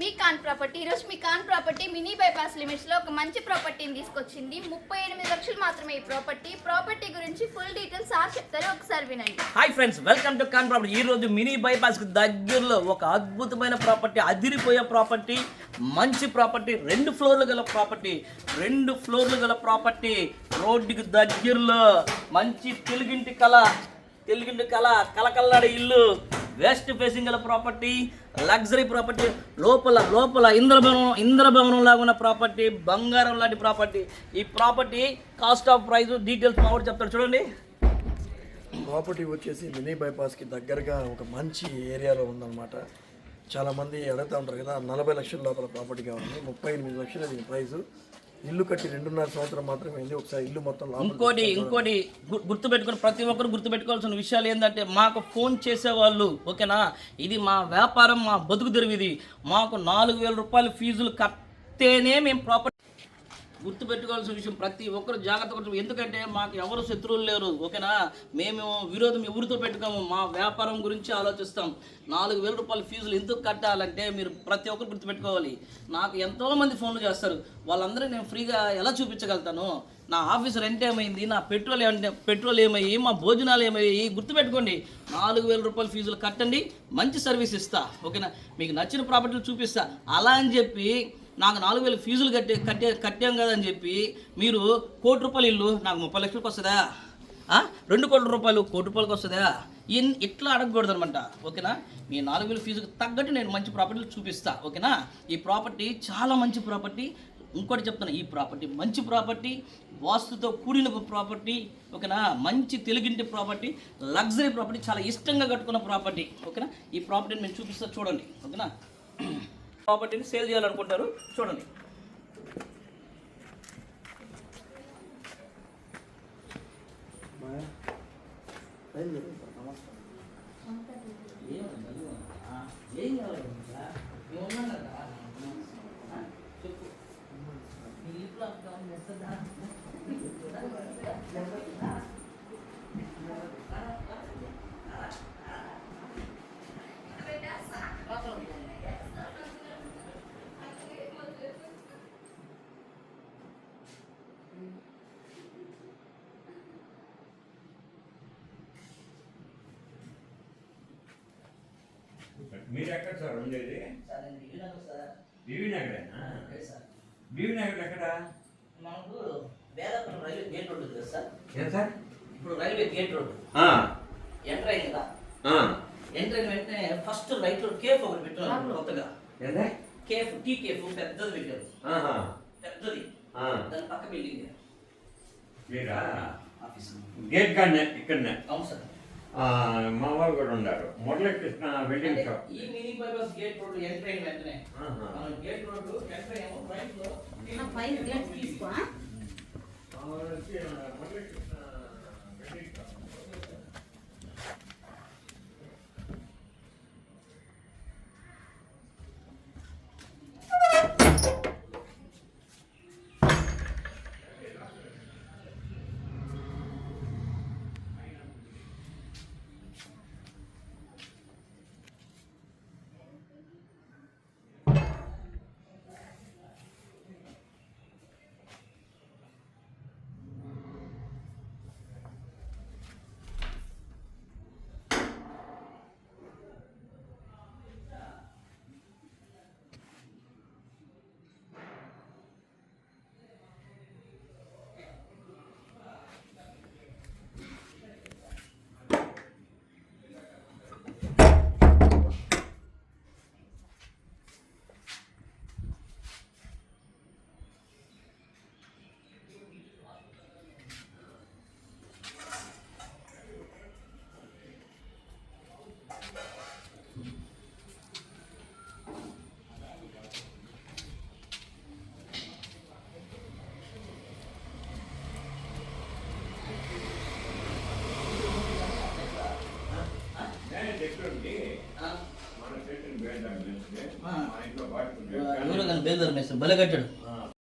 మీ కాన్ ప్రాపర్టీ ఈరోజు మీ కాన్ ప్రాపర్టీ మినీ బైపాస్ లిమిట్స్లో ఒక మంచి ప్రాపర్టీని తీసుకొచ్చింది. ముప్పై ఎనిమిది లక్షలు మాత్రమే ఈ ప్రాపర్టీ. ప్రాపర్టీ గురించి ఫుల్ డీటెయిల్స్ సార్ చెప్తారు ఒకసారి వినండి. హాయ్ ఫ్రెండ్స్ వెల్కమ్ టు కాన్ ప్రాపర్టీ. ఈ రోజు మినీ బైపాస్కి దగ్గరలో ఒక అద్భుతమైన ప్రాపర్టీ అదిరిపోయే ప్రాపర్టీ మంచి ప్రాపర్టీ రెండు ఫ్లోర్లు గల ప్రాపర్టీ రెండు ఫ్లోర్లు గల ప్రాపర్టీ రోడ్డుకి దగ్గరలో మంచి తెలుగింటి కళ తెలుగింటి కళ కలకల్లాడే ఇల్లు వెస్ట్ ఫేసింగ్ గల ప్రాపర్టీ లగ్జరీ ప్రాపర్టీ లోపల లోపల ఇంద్రభవనం ఇంద్రభవనం లాగా ఉన్న ప్రాపర్టీ బంగారం లాంటి ప్రాపర్టీ. ఈ property cost of price details మా వాడు చెప్తాడు. చూడండి. ప్రాపర్టీ వచ్చేసి మినీ బైపాస్కి దగ్గరగా ఒక మంచి ఏరియాలో ఉందన్నమాట. చాలామంది అడుగుతూ ఉంటారు కదా నలభై లక్షల లోపల ప్రాపర్టీ కావాలి ముప్పై ఎనిమిది లక్షలు దీని ప్రైస్. ఇల్లు కట్టి రెండున్నర సంవత్సరం మాత్రమే అయింది. ఒకసారి ఇల్లు మొత్తం ఇంకోటి ఇంకోటి గుర్తుపెట్టుకుని ప్రతి ఒక్కరు గుర్తుపెట్టుకోవాల్సిన విషయాలు ఏంటంటే మాకు ఫోన్ చేసేవాళ్ళు ఓకేనా? ఇది మా వ్యాపారం మా బతుకు తెరువు ఇది మాకు నాలుగు వేల రూపాయలు ఫీజులు కట్టేనే మేము ప్రాపర్టీ గుర్తుపెట్టుకోవాల్సిన విషయం ప్రతి ఒక్కరు జాగ్రత్త ఎందుకంటే మాకు ఎవరు శత్రువులు లేరు ఓకేనా? మేము విరోధం ఎవరితో పెట్టుకోము మా వ్యాపారం గురించి ఆలోచిస్తాం. నాలుగు వేల రూపాయల ఫీజులు ఎందుకు కట్టాలంటే మీరు ప్రతి ఒక్కరు గుర్తుపెట్టుకోవాలి. నాకు ఎంతోమంది ఫోన్లు చేస్తారు. వాళ్ళందరూ నేను ఫ్రీగా ఎలా చూపించగలుగుతాను? నా ఆఫీస్ రెంట్ ఏమైంది? నా పెట్రోల్ ఏమంటే పెట్రోల్ ఏమయ్యి మా భోజనాలు ఏమయ్యాయి గుర్తుపెట్టుకోండి. నాలుగు వేల రూపాయల ఫీజులు కట్టండి మంచి సర్వీస్ ఇస్తా ఓకేనా? మీకు నచ్చిన ప్రాపర్టీలు చూపిస్తా. అలా అని చెప్పి నాకు నాలుగు వేలు ఫీజులు కట్టే కట్టే కట్టాం కదా అని చెప్పి మీరు కోటి రూపాయలు ఇల్లు నాకు ముప్పై లక్షలకు వస్తుందా? రెండు కోట్ల రూపాయలు కోటి రూపాయలకు వస్తుందా? ఇన్ ఇట్లా అడగకూడదు అనమాట ఓకేనా? మీ నాలుగు వేలు ఫీజుకు తగ్గట్టు నేను మంచి ప్రాపర్టీలు చూపిస్తా ఓకేనా? ఈ ప్రాపర్టీ చాలా మంచి ప్రాపర్టీ ఇంకోటి చెప్తాను ఈ ప్రాపర్టీ మంచి ప్రాపర్టీ వాస్తుతో కూడిన ప్రాపర్టీ ఓకేనా? మంచి తెలుగింటి ప్రాపర్టీ లగ్జరీ ప్రాపర్టీ చాలా ఇష్టంగా కట్టుకున్న ప్రాపర్టీ ఓకేనా? ఈ ప్రాపర్టీని మేము చూపిస్తా చూడండి ఓకేనా? ప్రాపర్టీని సేల్ చేయాలనుకుంటారు. చూడండి. ఏం కావాలి? మీరు ఎక్కడ సార్ ఉండేది సార్ నేను దిగినాను sir BV నగరేనా okay sir BV Nagar ఎక్కడ మనకు వేదపురం రైల్వే గేట్ రోడ్ ఉంది కదా సార్ ఏం సార్ ఇప్పుడు రైల్వే గేట్ రోడ్ ఆ, ఎంటర్ అయింది కదా ఆ. ఎంటర్ అయిన వెంటనే ఫస్ట్ రైట్ లో కేఫ్ ఒకటి పెట్టారు కొత్తగా ఏందే? కేఫ్ టీ కేఫ్ పెద్దది పెట్టారు ఆహా. పెద్దది ఆ. దాని పక్క బిల్డింగ్ మీరా ఆఫీస్ గేట్ కాడనే ఇక్కడనే అవును సార్ ఆ, మా వాళ్ళు కూడా ఉన్నారు మురళీకృష్ణ వెల్డింగ్ అంటే షాప్ ఈ mini bypass gate road enter అయిన వెంటనే ఆహా. మనం గేట్ రోడ్ ఎంటర్ అయ్యాము రైట్ లో పైన గేట్ తీసుకో ఆ? ఆ, వచ్చి, ఆ, మురళీకృష్ణ వెల్డింగ్ షాప్. మన కానీ